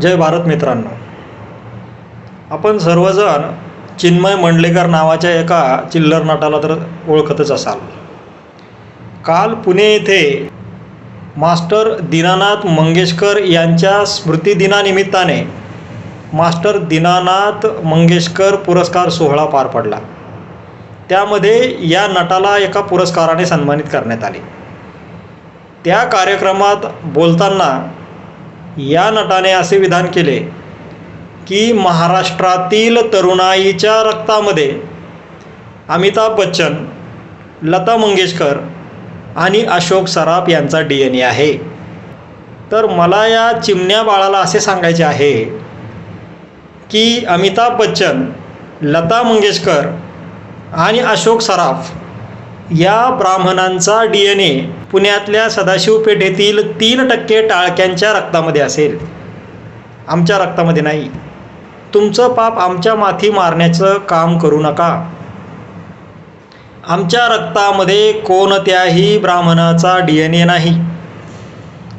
जय भारत मित्रांनो. आपण सर्वजण चिन्मय मंडलेकर नावाच्या एका चिल्लर नटाला तर ओळखतच असाल. काल पुणे येथे मास्टर दीनानाथ मंगेशकर यांच्या स्मृतिदिनानिमित्ताने मास्टर दीनानाथ मंगेशकर पुरस्कार सोहळा पार पडला. त्यामध्ये या नटाला एका पुरस्काराने सन्मानित करण्यात आले. त्या कार्यक्रमात बोलताना या नटाने असे विधान केले की महाराष्ट्रातील तरुणाईच्या रक्तामध्ये अमिताभ बच्चन लता मंगेशकर आणि अशोक सराफ यांचा डी एन ए आहे. तर मला या चिमण्या बाळाला असे सांगायचे आहे की अमिताभ बच्चन लता मंगेशकर आणि अशोक सराफ या ब्राह्मणांचा डी एन ए पुण्यातल्या सदाशिव पेठेतील तीन टक्के टाळक्यांच्या रक्तामध्ये असेल. आमच्या रक्तामध्ये नाही. तुमचं पाप आमच्या माथी मारण्याचं काम करू नका. आमच्या रक्तामध्ये कोणत्याही ब्राह्मणाचा डी एन ए नाही.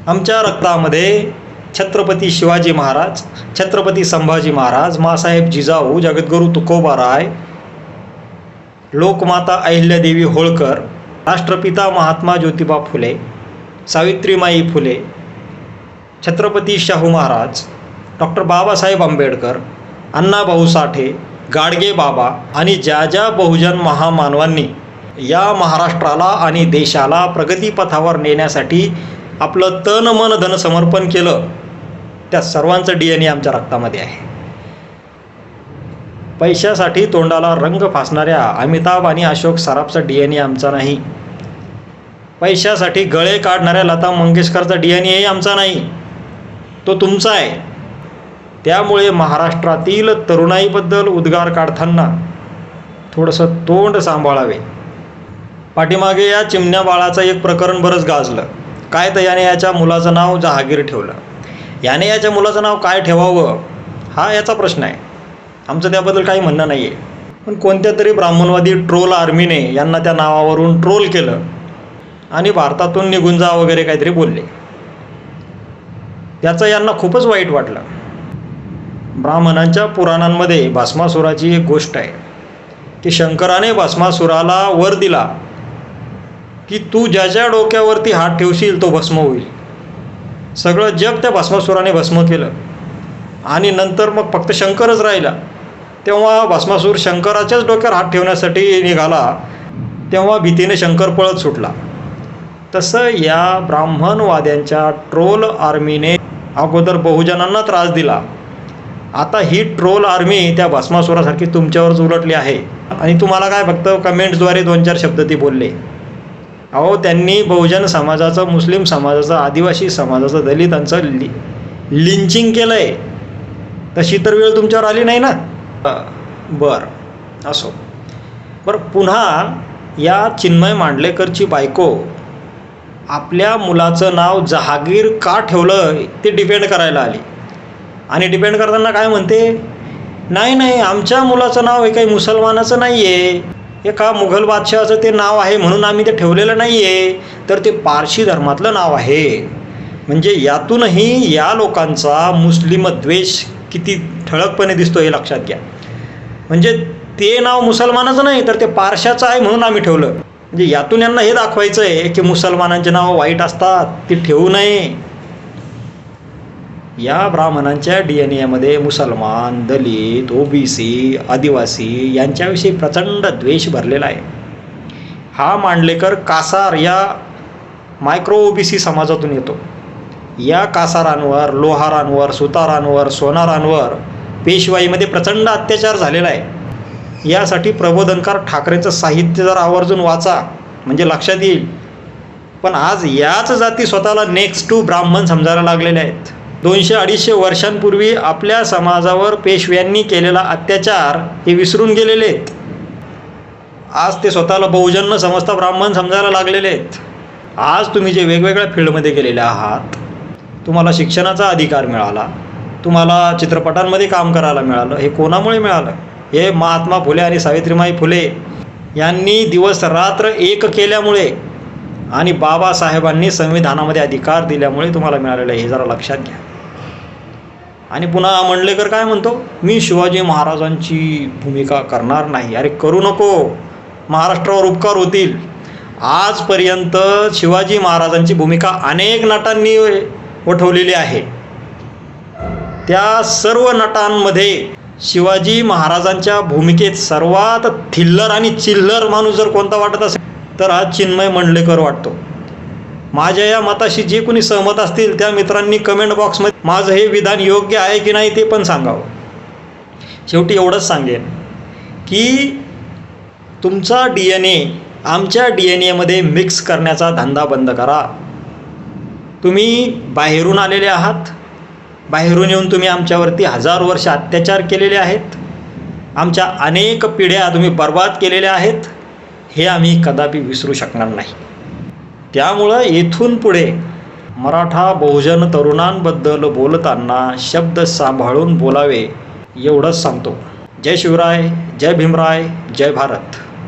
आमच्या रक्तामध्ये छत्रपती शिवाजी महाराज छत्रपती संभाजी महाराज मासाहेब जिजाऊ जगद्गुरू तुकोबाराय लोकमाता अहिल्यादेवी होळकर राष्ट्रपिता महात्मा ज्योतिबा फुले सावित्रीमाई फुले छत्रपती शाहू महाराज डॉक्टर बाबासाहेब आंबेडकर अण्णाभाऊ साठे गाडगे बाबा आणि ज्या ज्या बहुजन महामानवांनी या महाराष्ट्राला आणि देशाला प्रगतीपथावर नेण्यासाठी आपलं तन मन धन समर्पण केलं त्या सर्वांचं डी एन ए आमच्या रक्तामध्ये आहे. पैशासाठी तोंडाला रंग फासणाऱ्या अमिताभ आणि अशोक सराफचा डी एन ए आमचा नाही. पैशासाठी गळे काढणाऱ्या लता मंगेशकरचा डी एन ए आमचा नाही. तो तुमचा आहे. त्यामुळे महाराष्ट्रातील तरुणाईबद्दल उद्गार काढताना थोडंसं तोंड सांभाळावे. पाठीमागे या चिमण्या बाळाचं एक प्रकरण बरंच गाजलं. काय तर याने याच्या मुलाचं नाव जहागीर ठेवलं. याने याच्या मुलाचं नाव काय ठेवावं? हा याचा प्रश्न आहे. आमचं त्याबद्दल काही म्हणणं नाही आहे पण कोणत्या तरी ब्राह्मणवादी ट्रोल आर्मीने यांना त्या नावावरून ट्रोल केलं आणि भारतातून निघून जा वगैरे काहीतरी बोलले. त्याचं यांना खूपच वाईट वाटलं. ब्राह्मणांच्या पुराणांमध्ये भस्मासुराची एक गोष्ट आहे. की शंकराने भस्मासुराला वर दिला की तू ज्या ज्या डोक्यावरती हात ठेवशील तो भस्म होईल. सगळं जग त्या भस्मासुराने भस्म केलं. आणि नंतर मग फक्त शंकरच राहिला. तेव्हा भस्मासूर शंकराच्याच डोक्यावर हात ठेवण्यासाठी निघाला. तेव्हा भीतीने शंकर पळत सुटला. तसं या ब्राह्मणवाद्यांच्या ट्रोल आर्मीने अगोदर बहुजनांना त्रास दिला. आता ही ट्रोल आर्मी त्या भस्मासुरासारखी तुमच्यावरच उलटली आहे. आणि तुम्हाला काय फक्त कमेंट्सद्वारे दोन चार शब्द ती बोलले. अहो त्यांनी बहुजन समाजाचं मुस्लिम समाजाचं आदिवासी समाजाचं दलितांचं लि लिंचिंग केलं आहे तशी तर वेळ तुमच्यावर आली नाही ना? बरं असो. बरं पुन्हा या चिन्मय मांडलेकरची बायको आपल्या मुलाचं नाव जहागीर का ठेवलं ते डिपेंड करायला आली. आणि डिपेंड करताना काय म्हणते? नाही नाही आमच्या मुलाचं नाव हे काही मुसलमानाचं नाही आहे एका मुघल बादशहाचं ते नाव आहे म्हणून आम्ही ते ठेवलेलं नाही आहे तर ते पारशी धर्मातलं नाव आहे. म्हणजे यातूनही या लोकांचा मुस्लिम द्वेष किती ठळकपणे दिसतो हे लक्षात घ्या. म्हणजे ते नाव मुसलमानाचं नाही तर ते पारशाचं आहे म्हणून आम्ही ठेवलं. म्हणजे यातून यांना हे दाखवायचं आहे की मुसलमानांचे नाव वाईट असतात ते ठेवू नये. या ब्राह्मणांच्या डी एन एमध्ये मुसलमान दलित ओबीसी आदिवासी यांच्याविषयी प्रचंड द्वेष भरलेला आहे. हा मांडलेकर कासार या मायक्रो ओबीसी समाजातून येतो. या कासारांवर लोहारांवर सुतारांवर सोनारांवर पेशवाईमध्ये प्रचंड अत्याचार झालेला आहे. यासाठी प्रबोधनकार ठाकरेंचं साहित्य जर आवर्जून वाचा म्हणजे लक्षात येईल. पण आज याच जाती स्वतःला नेक्स्ट टू ब्राह्मण समजायला लागलेल्या आहेत. दोनशे अडीचशे वर्षांपूर्वी आपल्या समाजावर पेशव्यांनी केलेला अत्याचार हे विसरून गेलेले आहेत. आज ते स्वतःला बहुजन न समजता ब्राह्मण समजायला लागलेले आहेत. आज तुम्ही जे वेगवेगळ्या फील्डमध्ये गेलेले आहात तुम्हाला शिक्षणाचा अधिकार मिळाला तुम्हाला चित्रपटांमध्ये काम करायला मिळालं हे कोणामुळे मिळालं? हे महात्मा फुले आणि सावित्रीमाई फुले यांनी दिवस रात्र एक केल्यामुळे आणि बाबासाहेबांनी संविधानामध्ये अधिकार दिल्यामुळे तुम्हाला मिळालेलं आहे हे जरा लक्षात घ्या. आणि पुन्हा मंडलेकर काय म्हणतो? मी शिवाजी महाराजांची भूमिका करणार नाही. अरे करू नको. महाराष्ट्रावर उपकार होतील. आजपर्यंत शिवाजी महाराजांची भूमिका अनेक नटांनी वठवलेली आहे. त्या सर्व नटांमध्ये शिवाजी महाराजांच्या भूमिकेत सर्वात थिल्लर आणि चिल्लर माणूस जर कोणता वाटत असेल तर हा चिन्मय मंडलेकर वाटतो. माझ्या या मताशी जे कोणी सहमत असतील त्या मित्रांनी कमेंट बॉक्समध्ये माझं हे विधान योग्य आहे की नाही ते पण सांगावं. शेवटी एवढंच सांगेन की तुमचा डी एन ए आमच्या डी एन एमध्ये मिक्स करण्याचा धंदा बंद करा. तुम्ही बाहेरून आलेले आहात. बाहेरून येऊन तुम्ही आमच्यावरती हजार वर्ष अत्याचार केलेले आहेत. आमच्या अनेक पिढ्या तुम्ही बर्बाद केलेल्या आहेत. हे आम्ही कदापि विसरू शकणार नाही. त्यामुळं येथून पुढे मराठा बहुजन तरुणांबद्दल बोलताना शब्द सांभाळून बोलावे एवढंच सांगतो. जय शिवराय जय भीमराय जय भारत.